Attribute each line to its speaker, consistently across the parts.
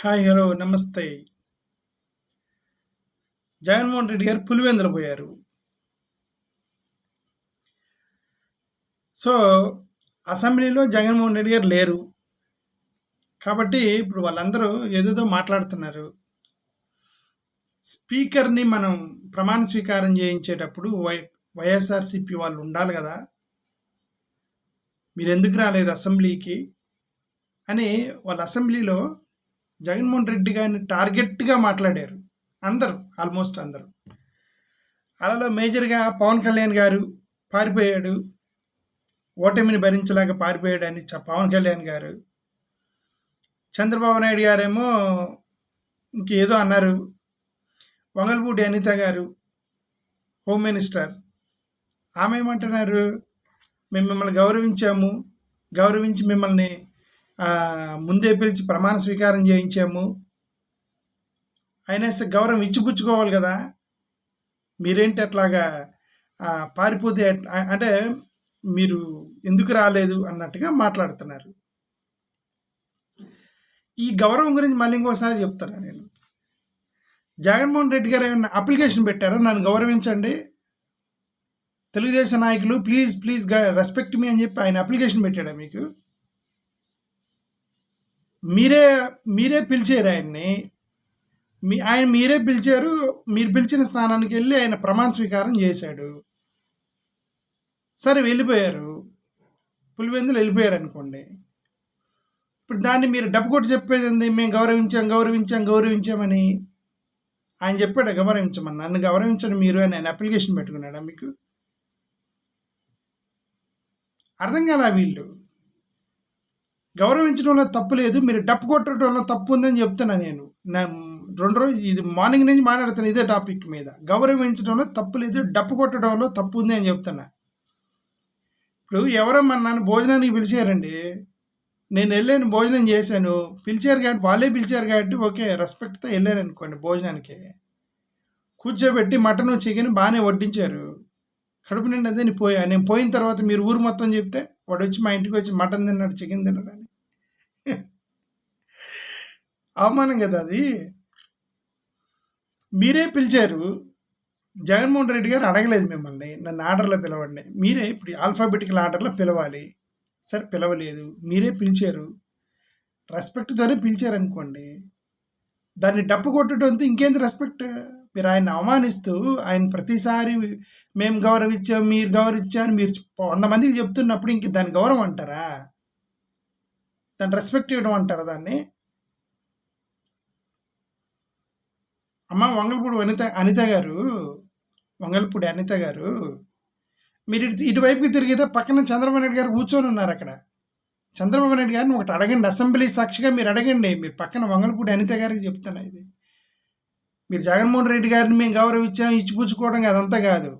Speaker 1: Hi hello నమస్తే. జగన్మోహన్ రెడ్డి గారు పులివెందులు పోయారు. సో అసెంబ్లీలో జగన్మోహన్ రెడ్డి గారు లేరు. కాబట్టి ఇప్పుడు వాళ్ళందరూ ఏదేదో మాట్లాడుతున్నారు. స్పీకర్ని మనం ప్రమాణ స్వీకారం చేయించేటప్పుడు వై వైఎస్ఆర్సిపి వాళ్ళు ఉండాలి కదా. మీరు ఎందుకు రాలేదు అసెంబ్లీకి? అని వాళ్ళ అసెంబ్లీలో జగన్మోహన్ రెడ్డి గారిని టార్గెట్గా మాట్లాడారు. అందరూ ఆల్మోస్ట్ అందరూ. అలాలో మేజర్గా పవన్ కళ్యాణ్ గారు పారిపోయాడు. ఓటమిని భరించలేక పారిపోయాడు అని పవన్ కళ్యాణ్ గారు. చంద్రబాబు నాయుడు గారేమో ఇంకేదో అన్నారు. వంగల్పూడి అనిత గారు హోమ్ మినిస్టర్. ఆమె ఏమంటున్నారు? మేము మిమ్మల్ని గౌరవించాము. గౌరవించి మిమ్మల్ని ముందే పిలిచి ప్రమాణ స్వీకారం చేయించాము. అయినా సరే గౌరవం ఇచ్చిపుచ్చుకోవాలి కదా. మీరేంటి అట్లాగా పారిపోతే అంటే మీరు ఎందుకు రాలేదు అన్నట్టుగా మాట్లాడుతున్నారు. ఈ గౌరవం గురించి మళ్ళీ ఇంకోసారి చెప్తాను నేను. జగన్మోహన్ రెడ్డి గారు ఏమైనా అప్లికేషన్ పెట్టారా? నన్ను గౌరవించండి. తెలుగుదేశం నాయకులు ప్లీజ్ ప్లీజ్ రెస్పెక్ట్ మీ అని చెప్పి ఆయన అప్లికేషన్ పెట్టాడా మీకు? మీరే మీరే పిలిచారు ఆయన్ని. మీ ఆయన మీరే పిలిచారు మీరు పిలిచిన స్థానానికి వెళ్ళి ఆయన ప్రమాణ స్వీకారం చేశాడు. సరే వెళ్ళిపోయారు. పులివెందులు వెళ్ళిపోయారు అనుకోండి. ఇప్పుడు దాన్ని మీరు డబ్బు కొట్టి చెప్పేది ఏంది? మేము గౌరవించాం గౌరవించాం గౌరవించామని ఆయన చెప్పాడు? గౌరవించమని. నన్ను గౌరవించండి మీరు అని ఆయన అప్లికేషన్ పెట్టుకున్నాడా మీకు? అర్థం కాలా వీళ్ళు? గౌరవించడంలో తప్పు లేదు మీరు డప్పు కొట్టడం వల్ల తప్పు ఉందని చెప్తున్నా నేను. రెండు రోజు ఇది మార్నింగ్ నుంచి మాట్లాడుతాను ఇదే టాపిక్ మీద. గౌరవించడంలో తప్పు లేదు డప్పు కొట్టడంలో తప్పు ఉంది అని చెప్తున్నా. ఇప్పుడు ఎవరో నన్ను భోజనానికి పిలిచారండి. నేను వెళ్ళాను భోజనం చేశాను. పిలిచారు కాబట్టి వాళ్ళే పిలిచారు కాబట్టి ఓకే రెస్పెక్ట్తో వెళ్ళాను అనుకోండి భోజనానికి. కూర్చోబెట్టి మటన్ చికెన్ బాగానే వడ్డించారు. కడుపు నిండా అదే పోయా. నేను పోయిన తర్వాత మీరు ఊరు మొత్తం చెప్తే వాడు వచ్చి మా ఇంటికి వచ్చి మటన్ తిన్నాడు చికెన్ తిన్నాడు అని. అవమానం కదా అది? మీరే పిలిచారు. జగన్మోహన్ రెడ్డి గారు అడగలేదు మిమ్మల్ని. నన్ను ఆర్డర్లో పిలవండి. మీరే ఇప్పుడు ఆల్ఫాబెటికల్ ఆర్డర్లో పిలవాలి. సరే పిలవలేదు. మీరే పిలిచారు. రెస్పెక్ట్తోనే పిలిచారనుకోండి. దాన్ని డప్పు కొట్టడంతో ఇంకేంది రెస్పెక్ట్ మీరు ఆయన అవమానిస్తూ ఆయన ప్రతిసారి మేము గౌరవించాం మీరు గౌరవించామని మీరు వంద మందికి చెప్తున్నప్పుడు ఇంక దాని గౌరవం అంటారా? దాన్ని రెస్పెక్ట్ ఇవ్వడం అంటారా దాన్ని? అమ్మ వంగలపూడి అనిత అనిత గారు వంగలపూడి అనిత గారు మీరు ఇటు ఇటువైపుకి తిరిగితే పక్కన చంద్రబాబు నాయుడు గారు కూర్చొని ఉన్నారు అక్కడ. చంద్రబాబు నాయుడు గారిని ఒకటి అడగండి అసెంబ్లీ సాక్షిగా మీరు అడగండి. మీరు పక్కన వంగలపూడి అనిత గారికి చెప్తున్నా ఇది. మీరు జగన్మోహన్ రెడ్డి గారిని మేము గౌరవించాం ఇచ్చిపుచ్చుకోవడం అదంతా కాదు.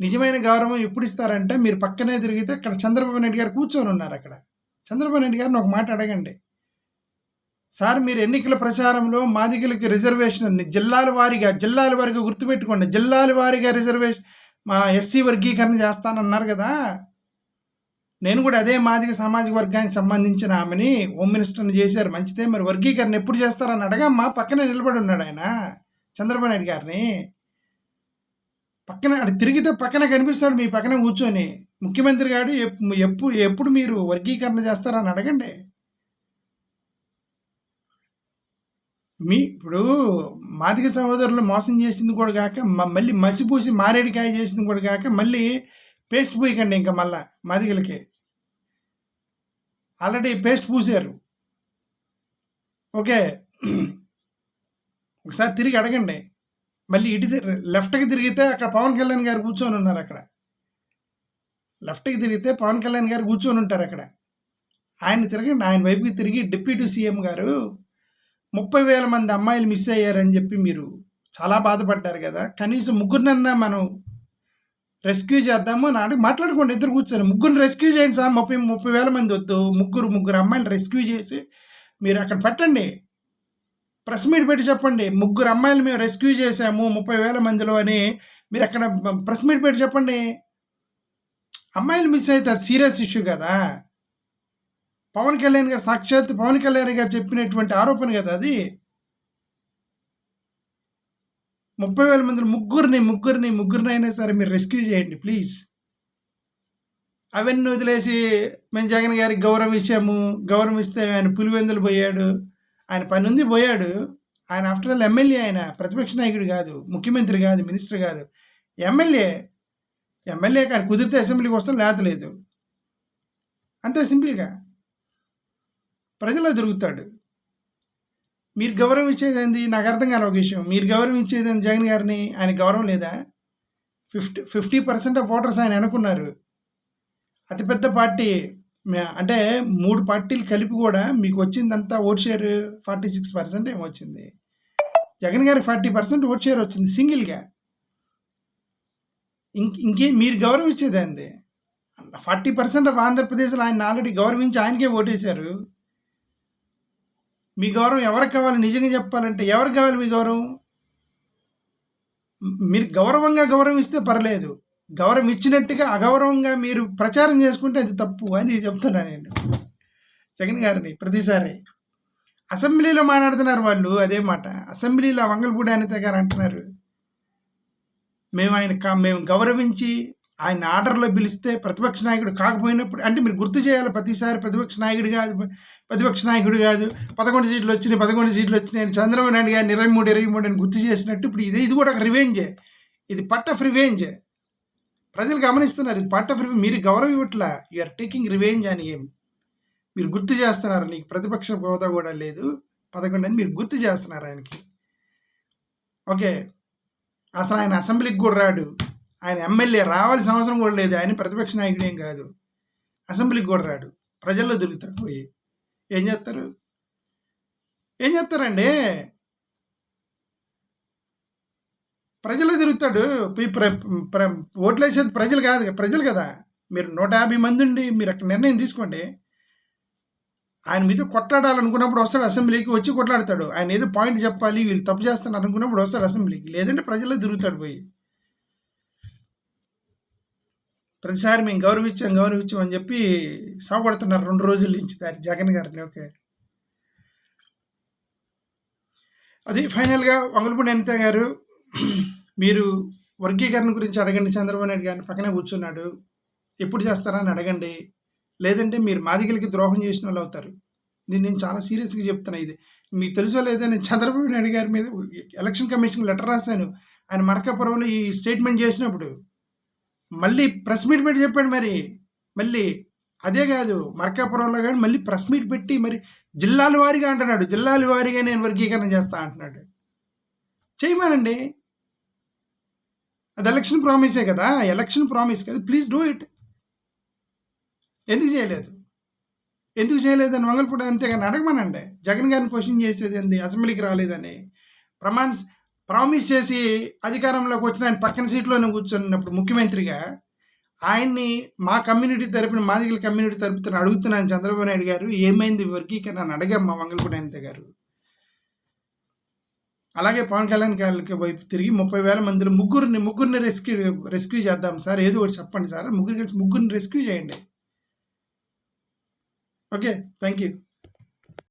Speaker 1: నిజమైన గౌరవం ఎప్పుడు ఇస్తారంటే మీరు పక్కనే తిరిగితే అక్కడ చంద్రబాబు నాయుడు గారు కూర్చొని ఉన్నారు అక్కడ. చంద్రబాబు నాయుడు గారిని ఒక మాట అడగండి. సార్ మీరు ఎన్నికల ప్రచారంలో మాదిగలకి రిజర్వేషన్ జిల్లాల వారీగా జిల్లాల వారిగా గుర్తుపెట్టుకోండి. జిల్లాల వారీగా రిజర్వేషన్ మా ఎస్సీ వర్గీకరణ చేస్తానన్నారు కదా. నేను కూడా అదే మాదిగ సామాజిక వర్గానికి సంబంధించిన ఆమెని హోమ్ మినిస్టర్ని చేశారు. మంచిదే మరి వర్గీకరణ ఎప్పుడు చేస్తారని అడగమ్మా. పక్కనే నిలబడి ఉన్నాడు ఆయన చంద్రబాబు నాయుడు గారిని. పక్కన అటు తిరిగితే పక్కన కనిపిస్తాడు మీ పక్కన కూర్చొని. ముఖ్యమంత్రి గారు ఎప్పుడు ఎప్పుడు మీరు వర్గీకరణ చేస్తారని అడగండి. మీ ఇప్పుడు మాదిగ సహోదరులు మోసం చేసింది కూడా కాక మ- మళ్ళీ మసిపూసి మారేడికాయ చేసింది కూడా కాక మళ్ళీ పేస్ట్ పూయకండి ఇంకా మళ్ళా మాదిగలకి. ఆల్రెడీ పేస్ట్ పూసారు. ఓకే. ఒకసారి తిరిగి అడగండి. మళ్ళీ ఇటు లెఫ్ట్కి తిరిగితే అక్కడ పవన్ కళ్యాణ్ గారు కూర్చొని ఉన్నారు అక్కడ. లెఫ్ట్కి తిరిగితే పవన్ కళ్యాణ్ గారు కూర్చొని ఉంటారు అక్కడ. ఆయన తిరగండి. ఆయన వైపుకి తిరిగి డిప్యూటీ సీఎం గారు ముప్పై వేల మంది అమ్మాయిలు మిస్ అయ్యారని చెప్పి మీరు చాలా బాధపడ్డారు కదా. కనీసం ముగ్గురినన్నా మనం రెస్క్యూ చేద్దాము అని మాట్లాడుకోండి ఇద్దరు కూర్చొని. ముగ్గురు రెస్క్యూ చేయండి సార్. ముప్పై ముప్పై వేల మంది వద్దు. ముగ్గురు ముగ్గురు అమ్మాయిలు రెస్క్యూ చేసి మీరు అక్కడ పెట్టండి. ప్రెస్ మీట్ పెట్టి చెప్పండి. ముగ్గురు అమ్మాయిలు మేము రెస్క్యూ చేసాము ముప్పై వేల మందిలో అని మీరు అక్కడ ప్రెస్ మీట్ పెట్టి చెప్పండి. అమ్మాయిలు మిస్ అవుతుంది అది సీరియస్ ఇష్యూ కదా. పవన్ కళ్యాణ్ గారు సాక్షాత్ పవన్ కళ్యాణ్ గారు చెప్పినటువంటి ఆరోపణ కదా అది? ముప్పై వేల మంది ముగ్గురిని ముగ్గురిని ముగ్గురిని అయినా సరే మీరు రెస్క్యూ చేయండి ప్లీజ్. అవన్నీ వదిలేసి మేము జగన్ గారికి గౌరవం ఇచ్చాము గౌరవం ఇస్తే ఆయన పులివెందులు పోయాడు ఆయన పని ఉంది పోయాడు. ఆయన ఆఫ్టర్ ఆల్ ఎమ్మెల్యే ఆయన ప్రతిపక్ష నాయకుడు కాదు ముఖ్యమంత్రి కాదు మినిస్టర్ కాదు. ఎమ్మెల్యే ఎమ్మెల్యే కానీ కుదిరితే అసెంబ్లీకి వస్తాం లేతలేదు అంతే సింపుల్గా. ప్రజల్లో దొరుకుతాడు. మీరు గౌరవం ఇచ్చేది ఏంది? నాకు అర్థం కాని ఒక విషయం. మీరు గౌరవం ఇచ్చేది ఏంది? జగన్ గారిని ఆయన గౌరవం లేదా? Fifty fifty percent of voters ఆయన అనుకున్నారు. అతిపెద్ద పార్టీ అంటే మూడు పార్టీలు కలిపి కూడా మీకు వచ్చిందంతా vote share forty six percent ఏమో వచ్చింది. జగన్ గారి ఫార్టీ పర్సెంట్ ఓట్ షేర్ వచ్చింది సింగిల్గా. ఇంక ఇంకే మీరు గౌరవం ఇచ్చేది ఫార్టీ పర్సెంట్ ఆఫ్ ఆంధ్రప్రదేశ్లో ఆయన ఆల్రెడీ గౌరవించి ఆయనకే ఓటేశారు. మీ గౌరవం ఎవరికి కావాలి? నిజంగా చెప్పాలంటే ఎవరికి కావాలి మీ గౌరవం? మీరు గౌరవంగా గౌరవిస్తే పర్లేదు. గౌరవం ఇచ్చినట్టుగా అగౌరవంగా మీరు ప్రచారం చేసుకుంటే అది తప్పు అని చెప్తున్నా నేను. జగన్ గారిని ప్రతిసారి. అసెంబ్లీలో మాట్లాడుతున్నారు వాళ్ళు అదే మాట. అసెంబ్లీలో వంగలపూడి అనిత గారు అంటున్నారు. మేము ఆయన కా- మేము గౌరవించి ఆయన ఆర్డర్లో పిలిస్తే ప్రతిపక్ష నాయకుడు కాకపోయినప్పుడు అంటే మీరు గుర్తు చేయాలి ప్రతిసారి ప్రతిపక్ష నాయకుడు కాదు ప్రతిపక్ష నాయకుడు కాదు. పదకొండు సీట్లు వచ్చినాయి పదకొండు సీట్లు వచ్చినాయి అని చంద్రబాబు నాయుడు గారిని ఇరవై మూడు ఇరవై మూడు అని గుర్తు చేసినట్టు ఇప్పుడు ఇది ఇది కూడా ఒక రివెంజే ఇది పట్ ఆఫ్ రివెంజ్ ప్రజలు గమనిస్తున్నారు ఇది పట్ ఆఫ్ రివెంజ్ మీరు గౌరవం ఇవ్వట్లా? ఆర్ టేకింగ్ రివెంజ్ అని ఏం మీరు గుర్తు చేస్తున్నారు నీకు ప్రతిపక్ష హోదా కూడా లేదు. పదకొండు అని మీరు గుర్తు చేస్తున్నారు ఆయనకి. ఓకే. అసలు ఆయన అసెంబ్లీకి కూడా రాడు. ఆయన ఎమ్మెల్యే రావాల్సిన అవసరం కూడా లేదు. ఆయన ప్రతిపక్ష నాయకుడు ఏం కాదు. అసెంబ్లీకి కూడా రాడు. ప్రజల్లో దొరుకుతాడు పోయి. ఏం చేస్తారు? ఏం చేస్తారండి? ప్రజల్లో తిరుగుతాడు. ప్ర ప్ర ఓట్లు వేసేది ప్రజలు కాదు ప్రజలు కదా. మీరు నూట యాభై మంది ఉండి మీరు అక్కడ నిర్ణయం తీసుకోండి. ఆయన మీతో కొట్లాడాలనుకున్నప్పుడు వస్తాడు అసెంబ్లీకి వచ్చి కొట్లాడతాడు. ఆయన ఏదో పాయింట్ చెప్పాలి వీళ్ళు తప్పు చేస్తున్నారు అనుకున్నప్పుడు వస్తాడు అసెంబ్లీకి. లేదంటే ప్రజల్లో తిరుగుతాడు పోయి. ప్రతిసారి మేము గౌరవించాం గౌరవించాం అని చెప్పి సాగుపడుతున్నారు రెండు రోజుల నుంచి దాని జగన్ గారిని. ఓకే. అది ఫైనల్గా వంగలపూడి అనిత గారు మీరు వర్గీకరణ గురించి అడగండి. చంద్రబాబు నాయుడు గారిని పక్కనే కూర్చున్నాడు. ఎప్పుడు చేస్తారని అడగండి. లేదంటే మీరు మాదిగలకి ద్రోహం చేసిన వాళ్ళు అవుతారు. దీన్ని నేను చాలా సీరియస్గా చెప్తున్నా ఇది. మీకు తెలుసో లేదో నేను చంద్రబాబు నాయుడు గారి మీద ఎలక్షన్ కమిషన్కి లెటర్ రాశాను. ఆయన మరకాపురంలో ఈ స్టేట్మెంట్ చేసినప్పుడు మళ్ళీ ప్రెస్ మీట్ పెట్టి చెప్పాడు మరి. మళ్ళీ అదే కాదు మర్కాపురంలో కానీ మళ్ళీ ప్రెస్ మీట్ పెట్టి మరి జిల్లాల వారీగా అంటున్నాడు. జిల్లాల వారీగా నేను వర్గీకరణ చేస్తా అంటున్నాడు. చేయమనండి. అది ఎలక్షన్ ప్రామిసే కదా? ఎలక్షన్ ప్రామిస్ కదా? ప్లీజ్ డూ ఇట్ ఎందుకు చేయలేదు? ఎందుకు చేయలేదని మంగళపూడి అంతేగాని అడగమనండి. జగన్ గారిని క్వశ్చన్ చేసేది ఏంది? అసెంబ్లీకి రాలేదని. ప్రమాణ్ ప్రామిస్ చేసి అధికారంలోకి వచ్చిన ఆయన పక్కన సీట్లోనే కూర్చున్నప్పుడు ముఖ్యమంత్రిగా ఆయన్ని మా కమ్యూనిటీ తరపున మాదిగల కమ్యూనిటీ తరపున అడుగుతున్నాను చంద్రబాబు నాయుడు గారు ఏమైంది వర్గీకరణ అని అడగాం మా మంగళపూడి అనిత గారు. అలాగే పవన్ కళ్యాణ్ గారికి వైపు తిరిగి ముప్పై వేల మందిలో ముగ్గురిని ముగ్గురిని రెస్క్యూ రెస్క్యూ చేద్దాం సార్ ఏదో ఒకటి చెప్పండి సార్ ముగ్గురు కలిసి ముగ్గురిని రెస్క్యూ చేయండి. Okay thank you